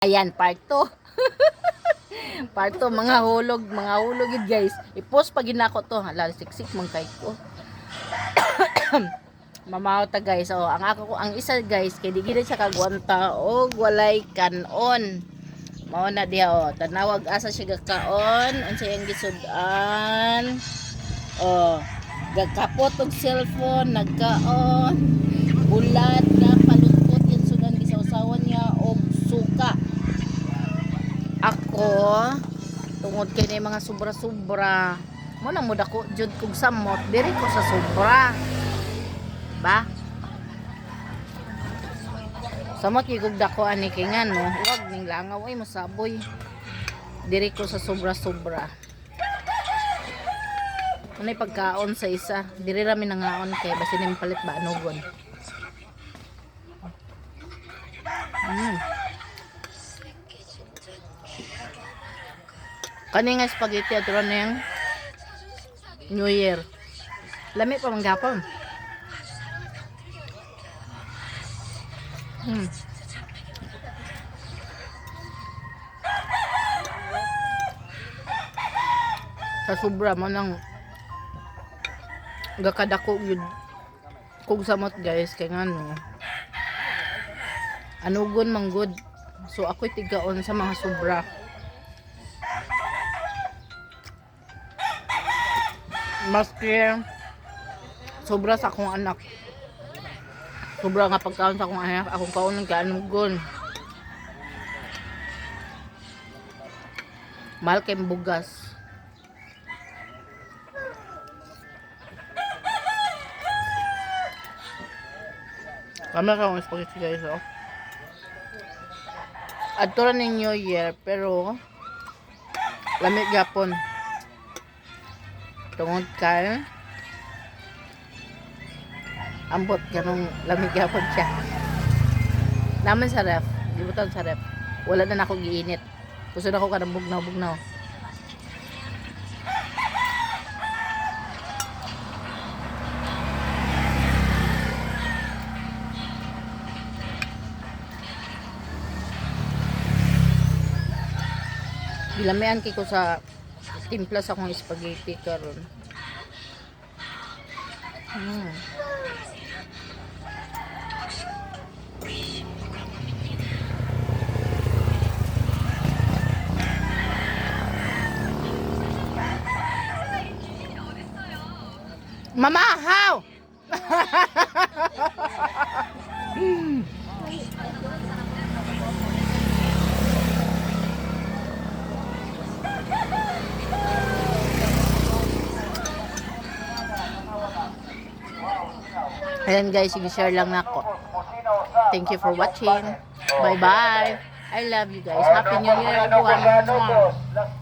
Ayan, part 2. part 2, mga hulog, mga hulog yun guys. I-post pag ginako to. Hala, siksik mong kay ko. Mamaw ta guys. Oh, ang ako ko ang isa guys kay di gid siya kagwanta og walay kanon. Mao na diha oh, tanawag asa siya gakaon, unsa yang gisudan. Oh, gagkapot og cellphone, nagkaon. Bulat Ako tungod kay mga sobra-sobra. Mo na mo dako jud kog samot, diri ko sa sobra. Ba? Samot kog dako ani kay nga no, wag ning langaw ay masaboy. Diri ko sa sobra-sobra. Unay pagkaon sa isa, diri ra mi nangaon kay basin ning palit ba anugon. Mm. Kani nga spaghetti at na yung New Year. Lami pa mang gapon. Hmm. Sa sobra mo nang gakadako yun kung samot guys kay nga no anugon man good so ako'y tigaon sa mga sobra maski sobra sa akong anak sobra nga pagkaon sa akong anak akong kaunon ka anugon mahal kay bugas Kami ka ng spaghetti guys, oh. Adto ra ning New Year, pero lamig gapon. Tungod kay ambot ganong lamig gapon siya. Naman sa ref, gibutan sa ref. Wala na nako giinit. Gusto na ko kanang bugnaw-bugnaw. Gilamian kay ko sa timpla sa akong spaghetti karon. Mm. Mama, how? Ayan guys, sige-share lang ako. Thank you for watching. Bye-bye. I love you guys. Happy New Year everyone.